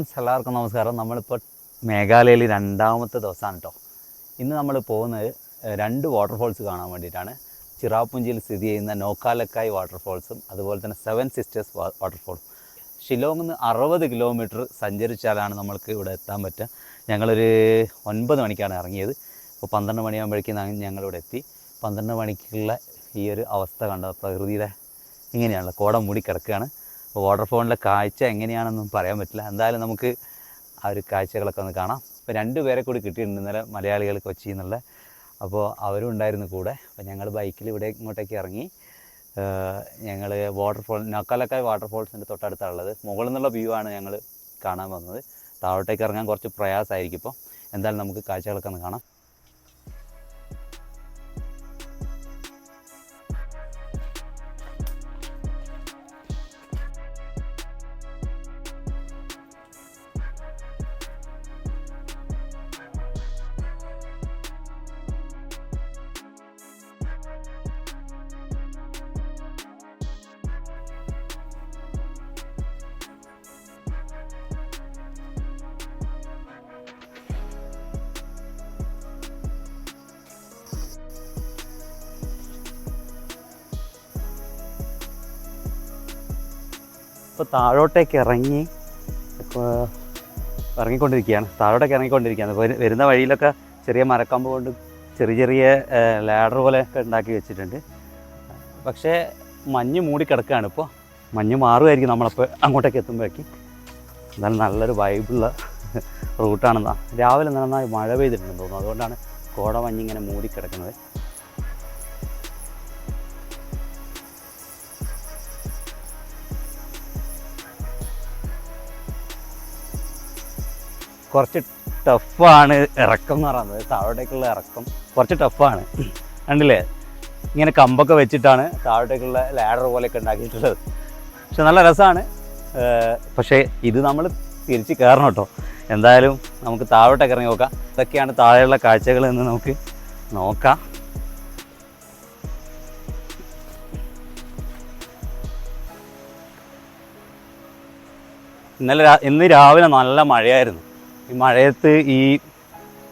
Friends എല്ലാവർക്കും നമസ്കാരം. നമ്മളിപ്പോൾ മേഘാലയയിൽ രണ്ടാമത്തെ ദിവസമാണ് കേട്ടോ ഇന്ന് നമ്മൾ പോകുന്നത് രണ്ട് വാട്ടർഫോൾസ് കാണാൻ വേണ്ടിയിട്ടാണ്. ചിറാപ്പുഞ്ചിയിൽ സ്ഥിതി ചെയ്യുന്ന നോക്കാലക്കായ് വാട്ടർഫോൾസും അതുപോലെ തന്നെ സെവൻ സിസ്റ്റേഴ്സ് വാട്ടർഫോളും ഷിലോങ്ങിൽ നിന്ന് അറുപത് കിലോമീറ്റർ സഞ്ചരിച്ചാലാണ് നമ്മൾക്ക് ഇവിടെ എത്താൻ പറ്റുക. ഞങ്ങളൊരു ഒൻപത് മണിക്കാണ് ഇറങ്ങിയത്. അപ്പോൾ പന്ത്രണ്ട് മണിയാകുമ്പോഴേക്കും ഞങ്ങളിവിടെ എത്തി. പന്ത്രണ്ട് മണിക്കുള്ള ഈ ഒരു അവസ്ഥ കണ്ട? പ്രകൃതിയുടെ ഇങ്ങനെയാണല്ലോ. കോടം മൂടി കിടക്കുകയാണ്. വാട്ടർഫോളിന്റെ കാഴ്ച എങ്ങനെയാണെന്നും പറയാൻ പറ്റില്ല. എന്തായാലും നമുക്ക് ആ ഒരു കാഴ്ചകളൊക്കെ ഒന്ന് കാണാം. അപ്പോൾ രണ്ട് പേരെ കൂടി കിട്ടിയിട്ടുണ്ട് ഇന്നലെ മലയാളികൾ കൊച്ചിയിൽ നിന്നുള്ള അപ്പോൾ അവരും ഉണ്ടായിരുന്നു കൂടെ. അപ്പോൾ ഞങ്ങൾ ബൈക്കിൽ ഇവിടെ ഇങ്ങോട്ടേക്ക് ഇറങ്ങി. ഞങ്ങൾ വാട്ടർഫോൾ നക്കാലക്കായ് വാട്ടർഫോൾസിന്റെ തൊട്ടടുത്താണുള്ളത്. മുകളിൽ നിന്നുള്ള വ്യൂ ആണ് ഞങ്ങൾ കാണാൻ വന്നത്. താഴോട്ടേക്ക് ഇറങ്ങാൻ കുറച്ച് പ്രയാസമായിരിക്കും ഇപ്പോൾ. എന്തായാലും നമുക്ക് കാഴ്ചകളൊക്കെ ഒന്ന് കാണാം. ഇപ്പോൾ താഴോട്ടേക്ക് ഇറങ്ങി ഇപ്പോൾ ഇറങ്ങിക്കൊണ്ടിരിക്കുകയാണ്. താഴോട്ടേക്ക് ഇറങ്ങിക്കൊണ്ടിരിക്കുകയാണ്. വരുന്ന വഴിയിലൊക്കെ ചെറിയ മരക്കമ്പ് കൊണ്ട് ചെറിയ ചെറിയ ലാഡർ പോലെയൊക്കെ ഉണ്ടാക്കി വെച്ചിട്ടുണ്ട്. പക്ഷേ മഞ്ഞ് മൂടിക്കിടക്കുകയാണ് ഇപ്പോൾ മഞ്ഞ് മാറുമായിരിക്കും നമ്മളപ്പോൾ അങ്ങോട്ടേക്ക് എത്തുമ്പോഴേക്കും. എന്നാലും നല്ലൊരു വൈബുള്ള റൂട്ടാണെന്നാണ് രാവിലെ നന്നായി മഴ പെയ്തിട്ടുണ്ടെന്ന് തോന്നുന്നു. അതുകൊണ്ടാണ് കോട മഞ്ഞിങ്ങനെ മൂടി കുറച്ച് ടഫാണ് ഇറക്കം എന്ന് പറയുന്നത്. താഴോട്ടേക്കുള്ള ഇറക്കം കുറച്ച് ടഫാണ്. കണ്ടില്ലേ? ഇങ്ങനെ കമ്പൊക്കെ വെച്ചിട്ടാണ് താഴോട്ടേക്കുള്ള ലാഡർ പോലെയൊക്കെ ഉണ്ടാക്കിയിട്ടുള്ളത്. പക്ഷെ നല്ല രസമാണ്. പക്ഷേ ഇത് നമ്മൾ തിരിച്ച് കയറണം കേട്ടോ. എന്തായാലും നമുക്ക് താഴോട്ടൊക്കെ ഇറങ്ങി നോക്കാം. ഇതൊക്കെയാണ് താഴെയുള്ള കാഴ്ചകൾ എന്ന് നമുക്ക് നോക്കാം. ഇന്നലെ ഇന്ന് രാവിലെ നല്ല മഴയായിരുന്നു. ഈ മഴയത്ത് ഈ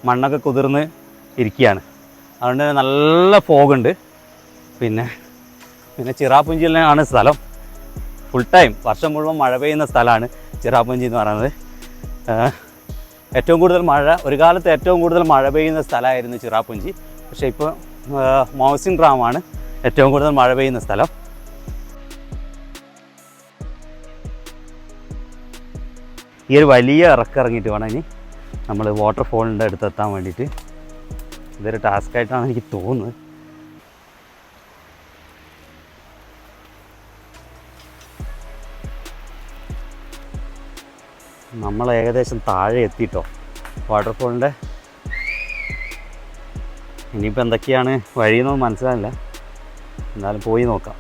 മണ്ണൊക്കെ കുതിർന്ന് ഇരിക്കുകയാണ്. അതുകൊണ്ട് നല്ല ഫോഗുണ്ട് പിന്നെ പിന്നെ ചിറാപ്പുഞ്ചിയിലാണ് സ്ഥലം. ഫുൾ ടൈം വർഷം മുഴുവൻ മഴ പെയ്യുന്ന സ്ഥലമാണ് ചിറാപ്പുഞ്ചി എന്ന് പറയുന്നത്. ഏറ്റവും കൂടുതൽ മഴ ഒരു കാലത്ത് ഏറ്റവും കൂടുതൽ മഴ പെയ്യുന്ന സ്ഥലമായിരുന്നു ചിറാപ്പുഞ്ചി പക്ഷേ ഇപ്പോൾ മൗസിൻ ഡ്രാമാണ് ഏറ്റവും കൂടുതൽ മഴ പെയ്യുന്ന സ്ഥലം. ഈ ഒരു വലിയ ഇറക്കിറങ്ങിയിട്ട് വേണം ഇനി നമ്മൾ വാട്ടർഫോളിന്റെ അടുത്ത് എത്താൻ വേണ്ടിയിട്ട്. ഇതൊരു ടാസ്ക് ആയിട്ടാണ് എനിക്ക് തോന്നുന്നത്. നമ്മൾ ഏകദേശം താഴെ എത്തിയിട്ടോ വാട്ടർഫോളിന്റെ ഇനിയിപ്പോൾ എന്തൊക്കെയാണ് വഴിയെന്നൊന്നും മനസ്സിലായില്ല. എന്നാലും പോയി നോക്കാം.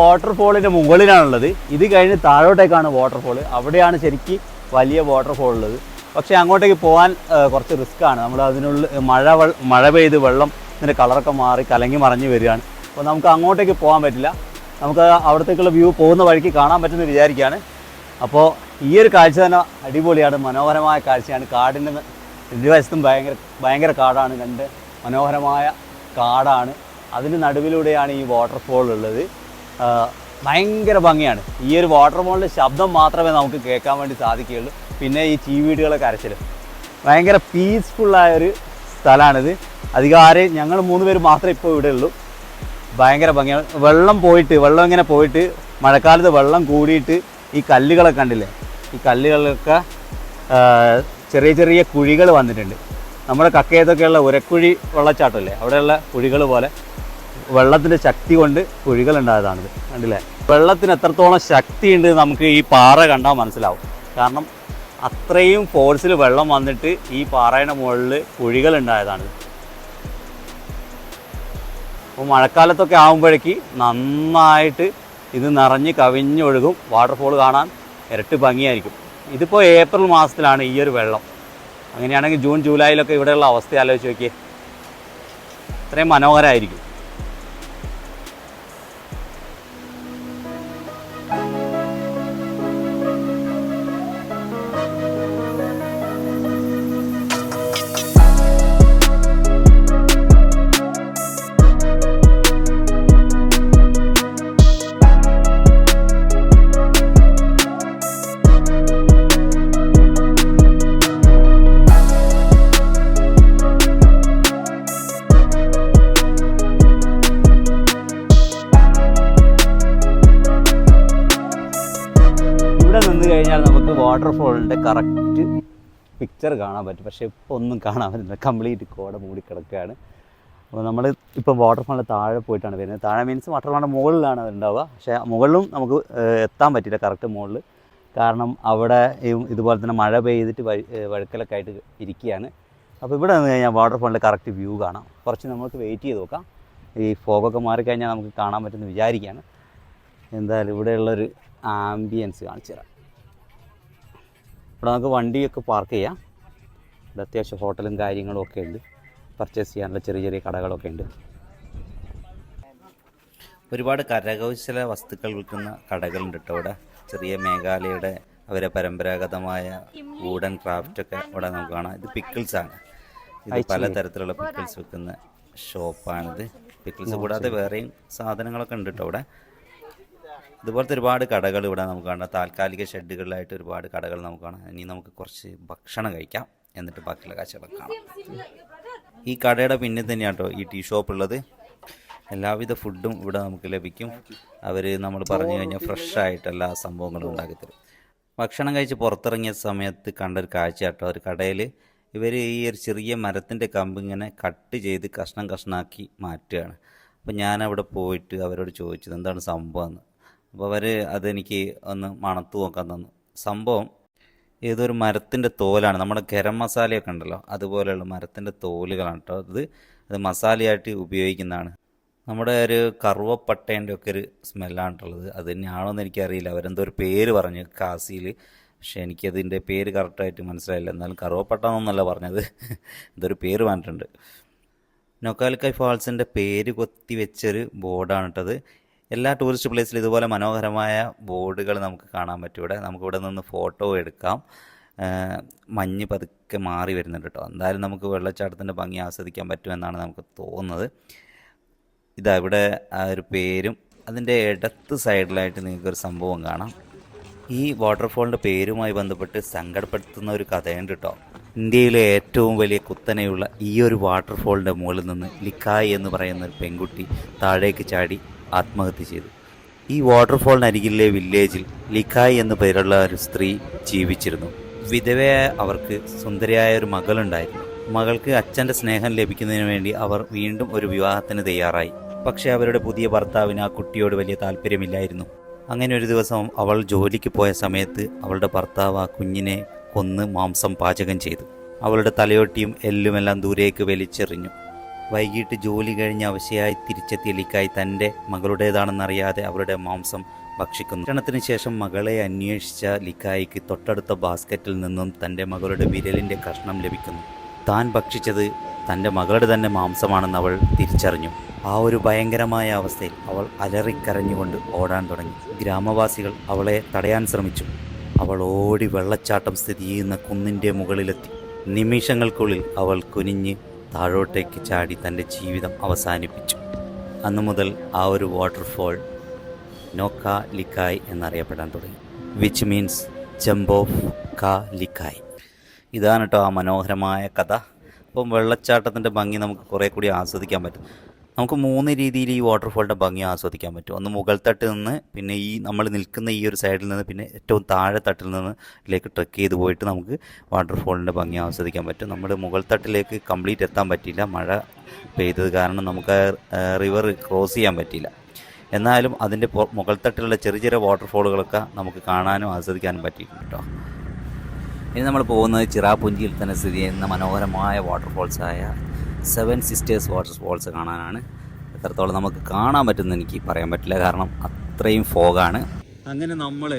വാട്ടർഫോളിന്റെ മുകളിലാണുള്ളത്. ഇത് കഴിഞ്ഞ് താഴോട്ടേക്കാണ് വാട്ടർഫോൾ അവിടെയാണ് ശരിക്ക് വലിയ വാട്ടർഫോൾ ഉള്ളത്. പക്ഷേ അങ്ങോട്ടേക്ക് പോകാൻ കുറച്ച് റിസ്ക് ആണ്. നമ്മൾ അതിനുള്ളിൽ മഴ മഴ പെയ്ത് വെള്ളം ഇതിന്റെ കളറൊക്കെ മാറി കലങ്ങി മറിഞ്ഞ് വരികയാണ്. അപ്പോൾ നമുക്ക് അങ്ങോട്ടേക്ക് പോകാൻ പറ്റില്ല. നമുക്ക് അവിടത്തേക്കുള്ള വ്യൂ പോകുന്ന വഴിക്ക് കാണാൻ പറ്റുമെന്ന് വിചാരിക്കുകയാണ്. അപ്പോൾ ഈ ഒരു കാഴ്ച തന്നെ അടിപൊളിയാണ്. മനോഹരമായ കാഴ്ചയാണ്. കാടിന്റെ ഇരുവശത്തും ഭയങ്കര ഭയങ്കര കാടാണ്. രണ്ട് മനോഹരമായ കാടാണ്. അതിന് നടുവിലൂടെയാണ് ഈ വാട്ടർഫോൾ ഉള്ളത്. ഭയങ്കര ഭംഗിയാണ്. ഈ ഒരു വാട്ടർ വാട്ടർഫോളിന്റെ ശബ്ദം മാത്രമേ നമുക്ക് കേൾക്കാൻ വേണ്ടി സാധിക്കുകയുള്ളൂ. പിന്നെ ഈ ചീവീടുകളെ കരച്ചിലും ഭയങ്കര പീസ്ഫുള്ളായ ഒരു സ്ഥലമാണിത്. അധികം ആരെയും ഞങ്ങൾ മൂന്ന് പേര് മാത്രമേ ഇപ്പോൾ ഇവിടെ ഉള്ളൂ. ഭയങ്കര ഭംഗിയാണ്. വെള്ളം പോയിട്ട് വെള്ളം ഇങ്ങനെ പോയിട്ട് മഴക്കാലത്ത് വെള്ളം കൂടിയിട്ട് ഈ കല്ലുകളൊക്കെ കണ്ടില്ലേ? ഈ കല്ലുകളൊക്കെ ചെറിയ ചെറിയ കുഴികൾ വന്നിട്ടുണ്ട്. നമ്മുടെ കക്കയത്തൊക്കെയുള്ള ഉരക്കുഴി വെള്ളച്ചാട്ടമല്ലേ? അവിടെയുള്ള കുഴികൾ പോലെ. വെള്ളത്തിന്റെ ശക്തി കൊണ്ട് കുഴികൾ ഉണ്ടായതാണിത് കണ്ടില്ലേ? വെള്ളത്തിന് എത്രത്തോളം ശക്തിയുണ്ട് നമുക്ക് ഈ പാറ കണ്ടാൽ മനസ്സിലാവും. കാരണം അത്രയും ഫോഴ്സിൽ വെള്ളം വന്നിട്ട് ഈ പാറയുടെ മുകളിൽ കുഴികൾ ഉണ്ടായതാണിത് അപ്പോൾ മഴക്കാലത്തൊക്കെ ആകുമ്പോഴേക്ക് നന്നായിട്ട് ഇത് നിറഞ്ഞ് കവിഞ്ഞൊഴുകും. വാട്ടർഫോൾ കാണാൻ ഇരട്ടി ഭംഗിയായിരിക്കും. ഇതിപ്പോൾ ഏപ്രിൽ മാസത്തിലാണ് ഈ ഒരു വെള്ളം. അങ്ങനെയാണെങ്കിൽ ജൂൺ ജൂലൈയിലൊക്കെ ഇവിടെയുള്ള അവസ്ഥ ആലോചിച്ച് നോക്കിയേ. ഇത്രയും മനോഹരമായിരിക്കും വാട്ടർഫോളിന്റെ കറക്റ്റ് പിക്ചർ കാണാൻ പറ്റും. പക്ഷേ ഇപ്പോൾ ഒന്നും കാണാൻ പറ്റുന്നില്ല. കംപ്ലീറ്റ് കോട മൂടി കിടക്കുകയാണ്. അപ്പോൾ നമ്മൾ ഇപ്പോൾ വാട്ടർഫോളിന്റെ താഴെ പോയിട്ടാണ് വരുന്നത്. താഴെ മീൻസ് വാട്ടർഫോളിന്റെ മുകളിലാണ് ഉണ്ടാവുക. പക്ഷേ മുകളിലും നമുക്ക് എത്താൻ പറ്റില്ല കറക്റ്റ് മുകളിൽ കാരണം അവിടെ ഇതുപോലെ തന്നെ മഴ പെയ്തിട്ട് വഴുക്കലൊക്കെ ആയിട്ട് ഇരിക്കുകയാണ്. അപ്പോൾ ഇവിടെ നിന്ന് കഴിഞ്ഞാൽ വാട്ടർഫോളിന്റെ കറക്റ്റ് വ്യൂ കാണാം. കുറച്ച് നമുക്ക് വെയിറ്റ് ചെയ്ത് നോക്കാം. ഈ ഫോഗൊക്കെ മാറിക്കഴിഞ്ഞാൽ നമുക്ക് കാണാൻ പറ്റുമെന്ന് വിചാരിക്കുകയാണ്. എന്തായാലും ഇവിടെയുള്ളൊരു ആംബിയൻസ് കാണിച്ചു തരാം ഇവിടെ നമുക്ക് വണ്ടിയൊക്കെ പാർക്ക് ചെയ്യാം. ഇവിടെ അത്യാവശ്യം ഹോട്ടലും കാര്യങ്ങളും ഒക്കെ ഉണ്ട്. പർച്ചേസ് ചെയ്യാനുള്ള ചെറിയ ചെറിയ കടകളൊക്കെ ഉണ്ട്. ഒരുപാട് കരകൗശല വസ്തുക്കൾ വിൽക്കുന്ന കടകളുണ്ട് കേട്ടോ ഇവിടെ. ചെറിയ മേഘാലയയുടെ അവരെ പരമ്പരാഗതമായ വൂഡൻ ക്രാഫ്റ്റ് ഒക്കെ ഇവിടെ നമുക്ക് കാണാം. ഇത് പിക്കിൾസ് ആണ്. ഇത് പലതരത്തിലുള്ള പിക്കിൾസ് വിൽക്കുന്ന ഷോപ്പാണിത് പിക്കിൾസ് കൂടാതെ വേറെയും സാധനങ്ങളൊക്കെ ഉണ്ട് കേട്ടോ ഇവിടെ. ഇതുപോലത്തെ ഒരുപാട് കടകൾ ഇവിടെ നമുക്ക് കാണാം. താൽക്കാലിക ഷെഡുകളിലായിട്ട് ഒരുപാട് കടകൾ നമുക്ക് കാണാം. ഇനി നമുക്ക് കുറച്ച് ഭക്ഷണം കഴിക്കാം. എന്നിട്ട് ബാക്കിയുള്ള കാഴ്ചകളൊക്കെ കാണാം. ഈ കടയുടെ പിന്നിൽ തന്നെയാണ് കേട്ടോ ഈ ടീ ഷോപ്പ് ഉള്ളത്. എല്ലാവിധ ഫുഡും ഇവിടെ നമുക്ക് ലഭിക്കും. അവർ നമ്മൾ പറഞ്ഞു കഴിഞ്ഞാൽ ഫ്രഷ് ആയിട്ട് എല്ലാ സംഭവങ്ങളും ഉണ്ടാക്കി തരും. ഭക്ഷണം കഴിച്ച് പുറത്തിറങ്ങിയ സമയത്ത് കണ്ട ഒരു കാഴ്ച കേട്ടോ. ഒരു കടയിൽ ഇവർ ഈ ഒരു ചെറിയ മരത്തിന്റെ കമ്പ് ഇങ്ങനെ കട്ട് ചെയ്ത് കഷ്ണം കഷ്ണാക്കി മാറ്റുകയാണ്. അപ്പോൾ ഞാൻ അവിടെ പോയിട്ട് അവരോട് ചോദിച്ചത് എന്താണ് സംഭവം എന്ന്? അപ്പോൾ അവർ അതെനിക്ക് ഒന്ന് മണത്ത് നോക്കാൻ തന്നു. സംഭവം ഏതൊരു മരത്തിന്റെ തോലാണ് നമ്മുടെ ഗരം മസാലയൊക്കെ ഉണ്ടല്ലോ അതുപോലെയുള്ള മരത്തിന്റെ തോലുകളാണ് കേട്ടോ അത് അത് മസാലയായിട്ട് ഉപയോഗിക്കുന്നതാണ്. നമ്മുടെ ഒരു കറുവപ്പട്ടേന്റെ ഒക്കെ ഒരു സ്മെല്ലാണ് ഉള്ളത്. അത് തന്നെയാണോ എന്ന് എനിക്കറിയില്ല. അവരെന്തോ ഒരു പേര് പറഞ്ഞു കാസിയിൽ പക്ഷേ എനിക്കതിന്റെ പേര് കറക്റ്റായിട്ട് മനസ്സിലായില്ല. എന്നാലും കറുവപ്പട്ട എന്നല്ല പറഞ്ഞത്. എന്തൊരു പേര് പറഞ്ഞിട്ടുണ്ട്. നൊക്കാലിക്കായ് ഫാൾസിന്റെ പേര് കൊത്തി വെച്ചൊരു ബോർഡാണ് കേട്ടത് എല്ലാ ടൂറിസ്റ്റ് പ്ലേസിലും ഇതുപോലെ മനോഹരമായ ബോർഡുകൾ നമുക്ക് കാണാൻ പറ്റും ഇവിടെ. നമുക്ക് ഇവിടെ നിന്ന് ഫോട്ടോ എടുക്കാം. മഞ്ഞ് പതുക്കെ മാറി വരുന്നുണ്ട് കേട്ടോ. എന്തായാലും നമുക്ക് വെള്ളച്ചാട്ടത്തിന്റെ ഭംഗി ആസ്വദിക്കാൻ പറ്റുമെന്നാണ് നമുക്ക് തോന്നുന്നത്. ഇതാ ഇവിടെ ആ ഒരു പേരും. അതിന്റെ ഇടത്ത് സൈഡിലായിട്ട് നിങ്ങൾക്കൊരു സംഭവം കാണാം. ഈ വാട്ടർഫോളിന്റെ പേരുമായി ബന്ധപ്പെട്ട് സങ്കടപ്പെടുത്തുന്ന ഒരു കഥയുണ്ട് കേട്ടോ. ഇന്ത്യയിലെ ഏറ്റവും വലിയ കുത്തനെയുള്ള ഈ ഒരു വാട്ടർഫോളിന്റെ മുകളിൽ നിന്ന് ലിക്കായി എന്ന് പറയുന്ന ഒരു പെൺകുട്ടി താഴേക്ക് ചാടി ആത്മഹത്യ ചെയ്തു. ഈ വാട്ടർഫോളിനരികിലെ വില്ലേജിൽ ലിഖായ് എന്ന് പേരുള്ള ഒരു സ്ത്രീ ജീവിച്ചിരുന്നു. വിധവയായ അവർക്ക് സുന്ദരിയായ ഒരു മകളുണ്ടായിരുന്നു. മകൾക്ക് അച്ഛന്റെ സ്നേഹം ലഭിക്കുന്നതിന് വേണ്ടി അവർ വീണ്ടും ഒരു വിവാഹത്തിന് തയ്യാറായി. പക്ഷേ അവരുടെ പുതിയ ഭർത്താവിന് ആ കുട്ടിയോട് വലിയ താല്പര്യമില്ലായിരുന്നു. അങ്ങനെ ഒരു ദിവസം അവൾ ജോലിക്ക് പോയ സമയത്ത് അവളുടെ ഭർത്താവ് ആ കുഞ്ഞിനെ കൊന്ന് മാംസം പാചകം ചെയ്തു. അവളുടെ തലയോട്ടിയും എല്ലുമെല്ലാം ദൂരേക്ക് വലിച്ചെറിഞ്ഞു. വൈകിട്ട് ജോലി കഴിഞ്ഞ് അവശയായി തിരിച്ചെത്തിയ ലിക്കായി തന്റെ മകളുടേതാണെന്നറിയാതെ അവരുടെ മാംസം ഭക്ഷിക്കുന്നു. ഭക്ഷണത്തിന് ശേഷം മകളെ അന്വേഷിച്ച ലിക്കായിക്ക് തൊട്ടടുത്ത ബാസ്ക്കറ്റിൽ നിന്നും തന്റെ മകളുടെ വിരലിന്റെ കഷ്ണം ലഭിക്കുന്നു. താൻ ഭക്ഷിച്ചത് തന്റെ മകളുടെ തന്നെ മാംസമാണെന്ന് അവൾ തിരിച്ചറിഞ്ഞു. ആ ഒരു ഭയങ്കരമായ അവസ്ഥയിൽ അവൾ അലറിക്കരഞ്ഞുകൊണ്ട് ഓടാൻ തുടങ്ങി. ഗ്രാമവാസികൾ അവളെ തടയാൻ ശ്രമിച്ചു. അവൾ ഓടി വെള്ളച്ചാട്ടം സ്ഥിതി ചെയ്യുന്ന കുന്നിന്റെ മുകളിലെത്തി. നിമിഷങ്ങൾക്കുള്ളിൽ അവൾ കുനിഞ്ഞ് താഴോട്ടേക്ക് ചാടി തന്റെ ജീവിതം അവസാനിപ്പിച്ചു. അന്നു മുതൽ ആ ഒരു വാട്ടർഫോൾ നോക്ക ലിക്കായ് എന്നറിയപ്പെടാൻ തുടങ്ങി. വിച്ച് മീൻസ് ജംബ് ഓഫ് ക ലിക്കായ് ഇതാണ് കേട്ടോ ആ മനോഹരമായ കഥ. അപ്പം വെള്ളച്ചാട്ടത്തിന്റെ ഭംഗി നമുക്ക് കുറേ കൂടി ആസ്വദിക്കാൻ പറ്റും. നമുക്ക് മൂന്ന് രീതിയിൽ ഈ വാട്ടർഫോളിന്റെ ഭംഗി ആസ്വദിക്കാൻ പറ്റും. ഒന്ന് മുകൾ തട്ടിൽ നിന്ന് പിന്നെ ഈ നമ്മൾ നിൽക്കുന്ന ഈ ഒരു സൈഡിൽ നിന്ന് പിന്നെ ഏറ്റവും താഴെ തട്ടിൽ നിന്ന് ഇതിലേക്ക് ട്രെക്ക് ചെയ്ത് പോയിട്ട് നമുക്ക് വാട്ടർഫോളിന്റെ ഭംഗി ആസ്വദിക്കാൻ പറ്റും. നമ്മൾ മുകൾ തട്ടിലേക്ക് കംപ്ലീറ്റ് എത്താൻ പറ്റിയില്ല. മഴ പെയ്തത് കാരണം നമുക്ക് റിവർ ക്രോസ് ചെയ്യാൻ പറ്റിയില്ല. എന്നാലും അതിന്റെ മുകൾ തട്ടിലുള്ള ചെറിയ ചെറിയ വാട്ടർഫോളുകളൊക്കെ നമുക്ക് കാണാനും ആസ്വദിക്കാനും പറ്റിയിട്ടുണ്ട് കേട്ടോ. ഇനി നമ്മൾ പോകുന്നത് ചിറാപുഞ്ചിയിൽ തന്നെ സ്ഥിതി ചെയ്യുന്ന മനോഹരമായ വാട്ടർഫോൾസായ സെവൻ സിസ്റ്റേഴ്സ് വാട്ടർഫോൾസ് കാണാനാണ്. എത്രത്തോളം നമുക്ക് കാണാൻ പറ്റുമെന്ന് എനിക്ക് പറയാൻ പറ്റില്ല. കാരണം അത്രയും ഫോഗാണ്. അങ്ങനെ നമ്മൾ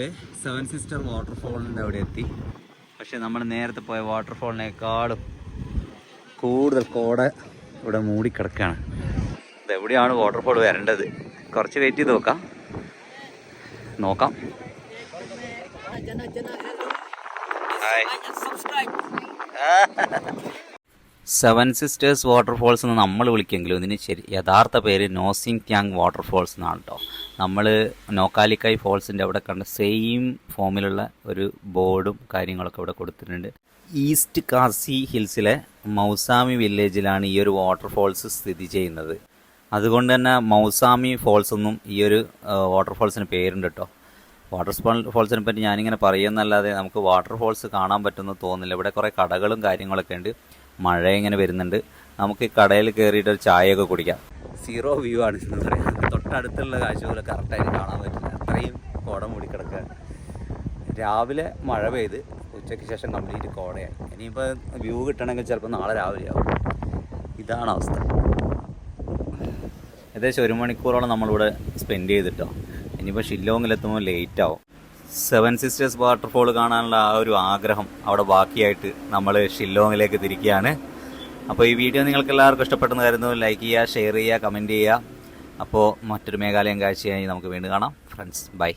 സെവൻ സിസ്റ്റർ വാട്ടർഫോളിന്റെ അവിടെ എത്തി. പക്ഷേ നമ്മൾ നേരത്തെ പോയ വാട്ടർഫോളിനേക്കാളും കൂടുതൽ കോട ഇവിടെ മൂടിക്കിടക്കുകയാണ് ഇതെവിടെയാണ് വാട്ടർഫോൾ വരേണ്ടത്? കുറച്ച് വെയിറ്റ് ചെയ്ത് നോക്കാം. നോക്കാം. സെവൻ സിസ്റ്റേഴ്സ് വാട്ടർഫോൾസ് എന്ന് നമ്മൾ വിളിക്കെങ്കിലും ഇതിന് ശരി യഥാർത്ഥ പേര് നോസിങ് ക്യാങ് വാട്ടർഫോൾസ് എന്നാണ് കേട്ടോ നമ്മൾ നോക്കാലിക്കായ് ഫോൾസിന്റെ അവിടെ കണ്ട സെയിം ഫോമിലുള്ള ഒരു ബോർഡും കാര്യങ്ങളൊക്കെ ഇവിടെ കൊടുത്തിട്ടുണ്ട്. ഈസ്റ്റ് കാസി ഹിൽസിലെ മൗസാമി വില്ലേജിലാണ് ഈ ഒരു വാട്ടർഫോൾസ് സ്ഥിതി ചെയ്യുന്നത്. അതുകൊണ്ട് തന്നെ മൗസാമി ഫോൾസ് എന്നും ഈ ഒരു വാട്ടർഫോൾസിന് പേരുണ്ട് കേട്ടോ വാട്ടർ ഫോൾസിനെ പറ്റി ഞാനിങ്ങനെ പറയുന്നല്ലാതെ നമുക്ക് വാട്ടർഫോൾസ് കാണാൻ പറ്റുമെന്ന് തോന്നുന്നില്ല. ഇവിടെ കുറേ കടകളും കാര്യങ്ങളൊക്കെ ഉണ്ട്. മഴ ഇങ്ങനെ വരുന്നുണ്ട്. നമുക്ക് ഈ കടയിൽ കയറിയിട്ട് ഒരു ചായയൊക്കെ കുടിക്കാം. സീറോ വ്യൂ ആണ് എന്ന് തൊട്ടടുത്തുള്ള കാഴ്ചകൾ കറക്റ്റായിട്ട് കാണാൻ പറ്റില്ല. അത്രയും കോട മൂടിക്കിടക്കുക രാവിലെ മഴ പെയ്ത് ഉച്ചയ്ക്ക് ശേഷം കംപ്ലീറ്റ് കോടയായി. ഇനിയിപ്പോൾ വ്യൂ കിട്ടണമെങ്കിൽ ചിലപ്പോൾ നാളെ രാവിലെ ആവും. ഇതാണ് അവസ്ഥ. ഏകദേശം ഒരു മണിക്കൂറോളം നമ്മളിവിടെ സ്പെൻഡ് ചെയ്തിട്ടോ. ഇനിയിപ്പോൾ ഷില്ലോങ്ങിലെത്തുമ്പോൾ ലേറ്റ് ആവും. സെവൻ സിസ്റ്റേഴ്സ് വാട്ടർഫോൾ കാണാനുള്ള ആ ഒരു ആഗ്രഹം അവിടെ ബാക്കിയായിട്ട് നമ്മൾ ഷില്ലോങ്ങിലേക്ക് തിരിക്കുകയാണ്. അപ്പോൾ ഈ വീഡിയോ നിങ്ങൾക്ക് എല്ലാവർക്കും ഇഷ്ടപ്പെട്ടെന്ന് കരുതുന്നു. ലൈക്ക് ചെയ്യുക ഷെയർ ചെയ്യുക കമന്റ് ചെയ്യുക. അപ്പോൾ മറ്റൊരു മേഘാലയം കാഴ്ചയായി നമുക്ക് വീണ്ടും കാണാം. Friends bye